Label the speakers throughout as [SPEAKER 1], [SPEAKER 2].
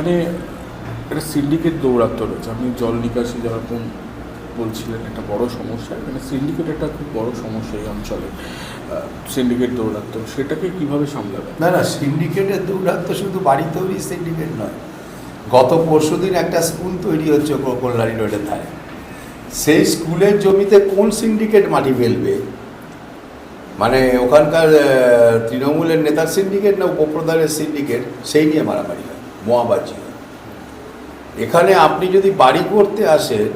[SPEAKER 1] এখানে একটা সিন্ডিকেট দৌরাত্ম রয়েছে। আপনি জল নিকাশি যেরকম বলছিলেন, একটা বড় সমস্যা। এখানে সিন্ডিকেট একটা খুব বড় সমস্যা এই অঞ্চলে সিন্ডিকেট দৌরাত্ম সেটাকে কীভাবে সামলাবেন?
[SPEAKER 2] না না সিন্ডিকেটের দৌড়াত্ম শুধু বাড়ি তৈরি সিন্ডিকেট নয়। গত পরশু দিন একটা স্কুল তৈরি হচ্ছে কল্যাণী রোডের ধারে। সেই স্কুলের জমিতে কোন সিন্ডিকেট মাটি ফেলবে? মানে ওখানকার তৃণমূলের নেতার সিন্ডিকেট না উপপ্রধানের সিন্ডিকেট সেই নিয়ে মারামারি। মোয়াবাজি। এখানে আপনি যদি বাড়ি করতে আসেন,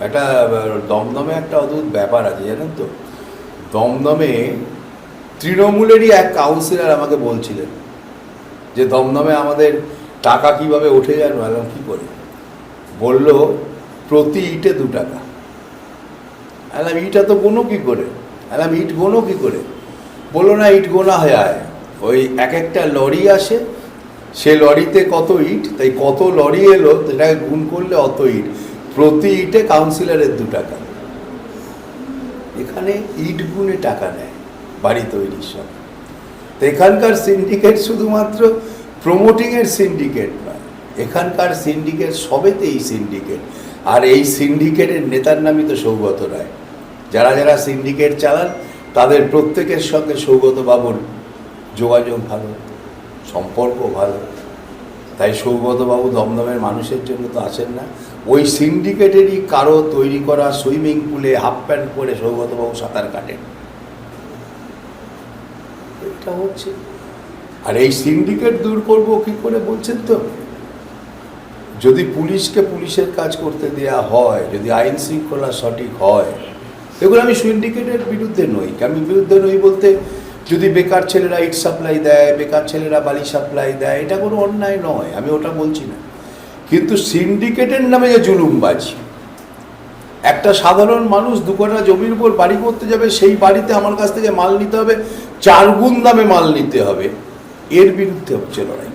[SPEAKER 2] একটা দমদমে একটা অদ্ভুত ব্যাপার আছে, জানেন তো? দমদমে তৃণমূলেরই এক কাউন্সিলর আমাকে বলছিলেন যে, দমদমে আমাদের টাকা কীভাবে উঠে যায় বললাম, কী করে? বলল, প্রতি ইটে দু টাকা। আলাম ইটা তো গোনো কী করে? আলাম ইট গোনো কী করে? বলল, না, ইট গোনা হয়ে। ওই এক একটা লরি আসে সে লরিতে কত ইট? তাই কত লরি এলো, সেটাকে গুণ করলে অত ইট। প্রতি ইটে কাউন্সিলরের দু টাকা। এখানে ইট গুণে টাকা নেয় বাড়ি তৈরির সব তো এখানকার সিন্ডিকেট শুধুমাত্র প্রমোটিংয়ের সিন্ডিকেট নয়, এখানকার সিন্ডিকেট সবেতেই সিন্ডিকেট আর এই সিন্ডিকেটের নেতার নামই তো সৌগত রায়। যারা যারা সিন্ডিকেট চালান, তাদের প্রত্যেকের সঙ্গে সৌগত বাবুর যোগাযোগ ভালো, সম্পর্ক ভালো। তাই সৌগতবাবু দমদমের মানুষের জন্য তো আসেন না। ওই সিন্ডিকেটেরই কারও তৈরি করা সুইমিং পুলে হাফ প্যান্ট পরে সৌগতবাবু সাঁতার কাটেন। এটা হচ্ছে। আর এই সিন্ডিকেট দূর করব কি করে বলছেন তো? যদি পুলিশকে পুলিশের কাজ করতে দেয়া হয় যদি আইন শৃঙ্খলা সঠিক হয় এগুলো আমি সিন্ডিকেটের বিরুদ্ধে নই। আমি বিরুদ্ধে নই বলতে যদি বেকার ছেলেরা ইট সাপ্লাই দেয়, বেকার ছেলেরা বালি সাপ্লাই দেয়, এটা কোনো অন্যায় নয়, আমি ওটা বলছি না। কিন্তু সিন্ডিকেটের নামে যে জুলুমবাজি, একটা সাধারণ মানুষ দু কটা জমির উপর বাড়ি করতে যাবে, সেই বাড়িতে আমার কাছ থেকে মাল নিতে হবে, চার গুণ দামে মাল নিতে হবে, এর বিরুদ্ধে হচ্ছে লড়াই।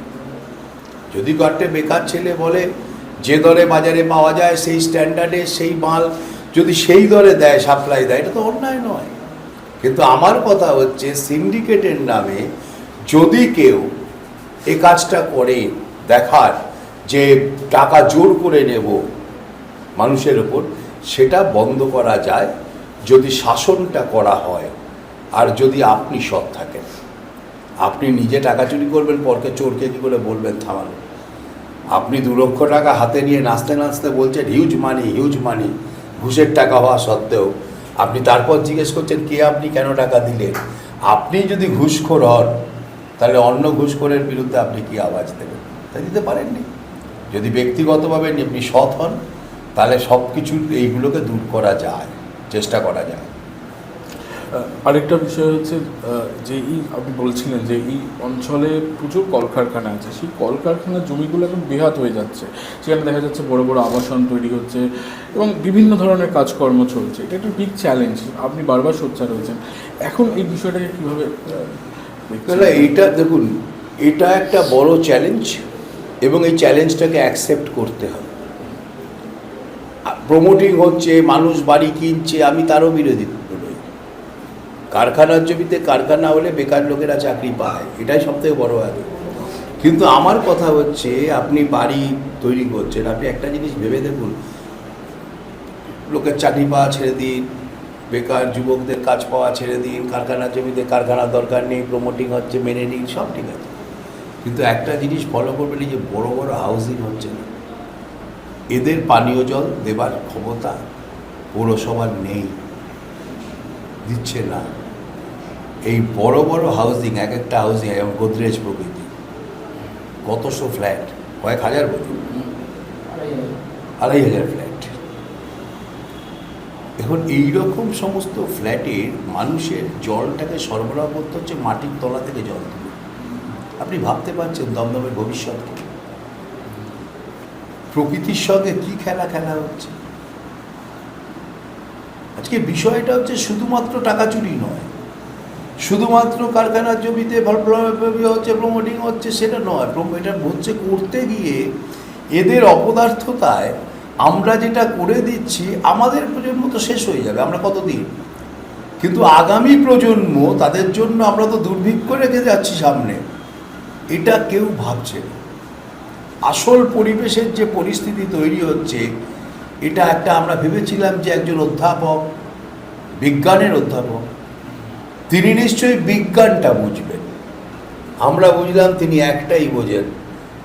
[SPEAKER 2] যদি কয়েকটা বেকার ছেলে বলে, যে দরে বাজারে পাওয়া যায়, সেই স্ট্যান্ডার্ডে সেই মাল যদি সেই দরে দেয় সাপ্লাই দেয়, এটা তো অন্যায় নয়। কিন্তু আমার কথা হচ্ছে সিন্ডিকেটের নামে যদি কেউ এ কাজটা করে, দেখার যে টাকা জোর করে নেব মানুষের ওপর, সেটা বন্ধ করা যায় যদি শাসনটা করা হয় আর যদি আপনি সৎ থাকেন। আপনি নিজে টাকা চুরি করবেন, পরকে চোরকে কী করে বলবেন থামানো। আপনি দু লক্ষ টাকা হাতে নিয়ে নাচতে নাচতে বলছেন হিউজ মানি হিউজ মানি ঘুষের টাকা হওয়া সত্ত্বেও আপনি তারপর জিজ্ঞেস করছেন, কে আপনি? কেন টাকা দিলেন? আপনি যদি ঘুষখোর হন, তাহলে অন্য ঘুষখোরের বিরুদ্ধে আপনি কি আওয়াজ দেবেন? তা দিতে পারেননি। যদি ব্যক্তিগতভাবে আপনি সৎ হন, তাহলে সব কিছু এইগুলোকে দূর করা যায়, চেষ্টা করা যায়।
[SPEAKER 1] আরেকটা বিষয় হচ্ছে যে এই আপনি বলছিলেন যে এই অঞ্চলে প্রচুর কলকারখানা আছে। সেই কলকারখানার জমিগুলো এখন বেহাত হয়ে যাচ্ছে। সেখানে দেখা যাচ্ছে বড় বড় আবাসন তৈরি হচ্ছে এবং বিভিন্ন ধরনের কাজকর্ম চলছে। এটা একটা বিগ চ্যালেঞ্জ আপনি বারবার সোচ্চার হয়েছেন। এখন এই বিষয়টাকে কীভাবে
[SPEAKER 2] এইটা দেখুন, এটা একটা বড় চ্যালেঞ্জ এবং এই চ্যালেঞ্জটাকে অ্যাকসেপ্ট করতে হবে। প্রমোটিং হচ্ছে, মানুষ বাড়ি কিনছে, আমি তারও বিরোধী কারখানার জমিতে কারখানা হলে বেকার লোকেরা চাকরি পায়, এটাই সবথেকে বড় আগে কিন্তু আমার কথা হচ্ছে, আপনি বাড়ি তৈরি করছেন, আপনি একটা জিনিস ভেবে দেখুন। লোকের চাকরি পাওয়া ছেড়ে দিন, বেকার যুবকদের কাজ পাওয়া ছেড়ে দিন, কারখানার জমিতে কারখানার দরকার নেই প্রমোটিং হচ্ছে, মেনে নিন, সব ঠিক আছে। কিন্তু একটা জিনিস ফলো করবেন যে বড় বড় হাউজিং হচ্ছে না। এদের পানীয় জল দেবার ক্ষমতা পৌরসভার নেই। দিচ্ছে না। এই বড় বড় হাউজিং এক একটা হাউজিং যেমন গোদরেজ প্রকৃতি, কতশো ফ্ল্যাট কয়েক হাজার বলি আড়াই হাজার ফ্ল্যাট এখন এই রকম সমস্ত ফ্ল্যাটের মানুষের জলটাকে সরবরাহ করতে হচ্ছে মাটির তলা থেকে জল তুলে। আপনি ভাবতে পারছেন দমদমের ভবিষ্যৎকে প্রকৃতির সঙ্গে কি খেলা খেলা হচ্ছে? আজকে বিষয়টা হচ্ছে শুধুমাত্র টাকা চুরি নয়। শুধুমাত্র কারখানার জমিতে হচ্ছে প্রমোটিং হচ্ছে সেটা নয় এটা হচ্ছে করতে গিয়ে এদের অপদার্থতায় আমরা যেটা করে দিচ্ছি, আমাদের প্রজন্ম তো শেষ হয়ে যাবে, আমরা কতদিন? কিন্তু আগামী প্রজন্ম তাদের জন্য আমরা তো দুর্ভিক্ষ রেখে যাচ্ছি সামনে। এটা কেউ ভাবছে আসল পরিবেশের যে পরিস্থিতি তৈরি হচ্ছে এটা একটা আমরা ভেবেছিলাম যে একজন অধ্যাপক, বিজ্ঞানের অধ্যাপক, তিনি নিশ্চয়ই বিজ্ঞানটা বুঝবেন। আমরা বুঝলাম তিনি একটাই বোঝেন,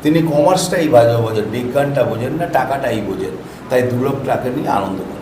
[SPEAKER 2] তিনি কমার্সটাই বাজে বোঝেন, বিজ্ঞানটা বোঝেন না, টাকাটাই বোঝেন। তাই দু লাখ টাকা নিয়ে আনন্দ করেন